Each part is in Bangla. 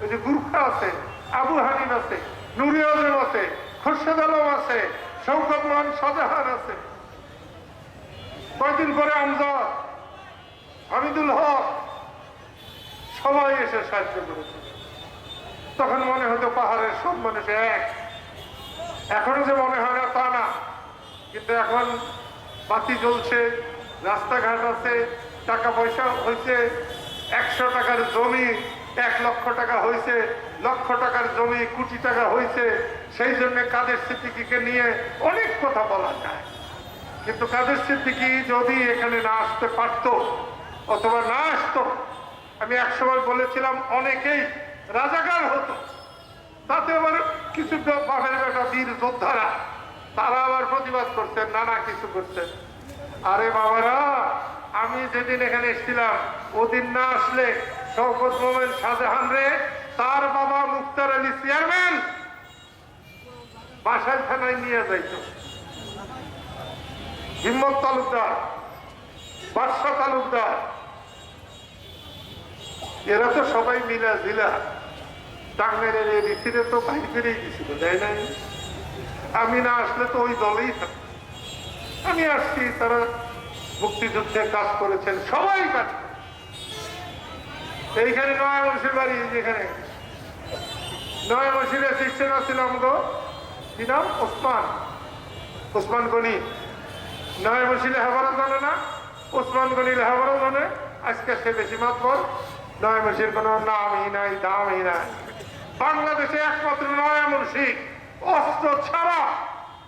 ওই যে গুরখা আছে, আবু হানিম আছে, নুরি আছে, খুরশেদ আলম আছে শৌকত মান শাহজাহান আছে। কয়দিন পরে আমজাদ, হামিদুল হক, সবাই এসে সাহায্য করেছে। তখন মনে হতো পাহাড়ের সব মানুষ এক। এখনও যে মনে হয় না তা না। কিন্তু এখন বাতি জ্বলছে, রাস্তাঘাট আছে, টাকা পয়সা হয়েছে, একশো টাকার জমি এক লক্ষ টাকা হয়েছে, লক্ষ টাকার জমি কোটি টাকা হয়েছে, সেই জন্য কাদের স্মৃতিকে নিয়ে অনেক কথা বলা যায়। কিন্তু কাদের সিদ্দিকি যদি এখানে না আসতে পারতো অথবা না আসতো, আমি একসময় বলেছিলাম অনেকেই রাজাকার হতো। তাতে আবার কিছু বাপের বেটা বীর যোদ্ধারা, তারা আবার প্রতিবাদ করছেন নানা কিছু করছেন আরে বাবারা, আমি যেদিন এখানে এসেছিলাম, ওদিন না আসলে শওকত মোমেন শাহজাহান রে, তার বাবা মুক্তার আলী চেয়ারম্যান। বাসায় থানায় নিয়ে যাইতো। হিম্মত তালুকদার বাদশা তালুকদার। এরা তো সবাই মিলা জিলা। টাঙ্গাইলের এই রিসিরে তো বাইরে বেরিয়ে গেছিল তাই নাই? আমি না আসলে তো ওই দলেই থাকতো আমি আসছি, তারা মুক্তিযুদ্ধে কাজ করেছেন, সবাই কাজ। এইখানে নয় মানুষের বাড়ি যেখানে নয় মানুষের অ্যাসিস্ট্যান্ট আসছিলাম গো কি নাম? ওসমান। ওসমান গনি। নয় বসি লেখাপড়া জানে না, ওসমান গনি লেখাপড়া জানে। আজকে সে বেশি মাতবর। নয় মসির কোনো নামই নাই, দামই নাই। বাংলাদেশে একমাত্র নয় মুন্সি অস্ত্র ছাড়া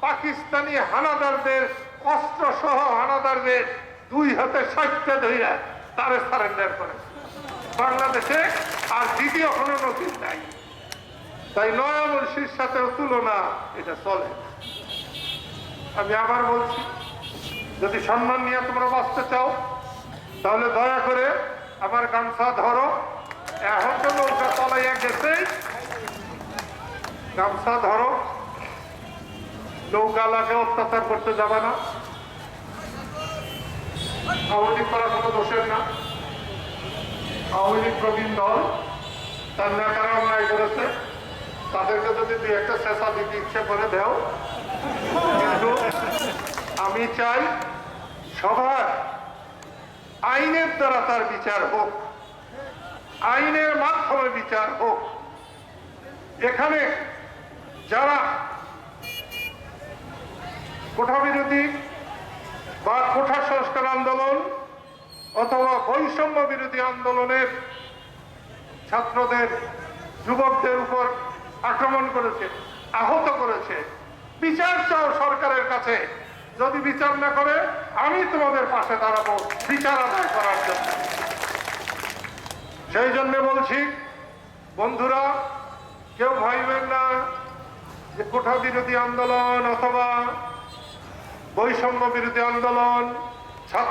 পাকিস্তানি হানাদারদের অস্ত্র সহ হানাদারদের দুই হাতে সাইটটা ধইরা তারে সারেন্ডার করে বাংলাদেশে আর দ্বিতীয় কোনো নথি নাই। তাই নয়া মুন্সির সাথে তুলনা এটা চলে। আমি আবার বলছি, যদি সম্মান নিয়ে তোমরা বাঁচতে চাও, তাহলে দয়া করে আমার গামছা ধরো। এখন তো নৌকা তলাইয়া গেছে। গামছা ধরো। নৌকা লাগে, অত্যাচার করতে যাবে না। আওয়ামী করা কোনো দোষের না। আওয়ামী লীগ প্রবীণ দল, তার নেতারা অন্যায় করেছে। তাদেরকে যদি দুই একটা শেষা দিতে ইচ্ছে করে দেও। কিন্তু আমি চাই সবার আইনের দ্বারা তার বিচার হোক, আইনের মাধ্যমে বিচার হোক। এখানে যারা কোঠা বিরোধী বা কোঠা সংস্কার আন্দোলন অথবা বৈষম্য বিরোধী আন্দোলনের ছাত্রদের, যুবকদের উপর আক্রমণ করেছে, আহত করেছে। বিচার চাও সরকারের কাছে। যদি বিচার না করে, আমি তোমাদের পাশে দাঁড়াবো বিচার আদায় করার জন্য। সেই জন্য বলছি, বন্ধুরা, কেউ ভাইবেন না যে কোঠা বিরোধী আন্দোলন অথবা বৈষম্য বিরোধী আন্দোলন, ছাত্র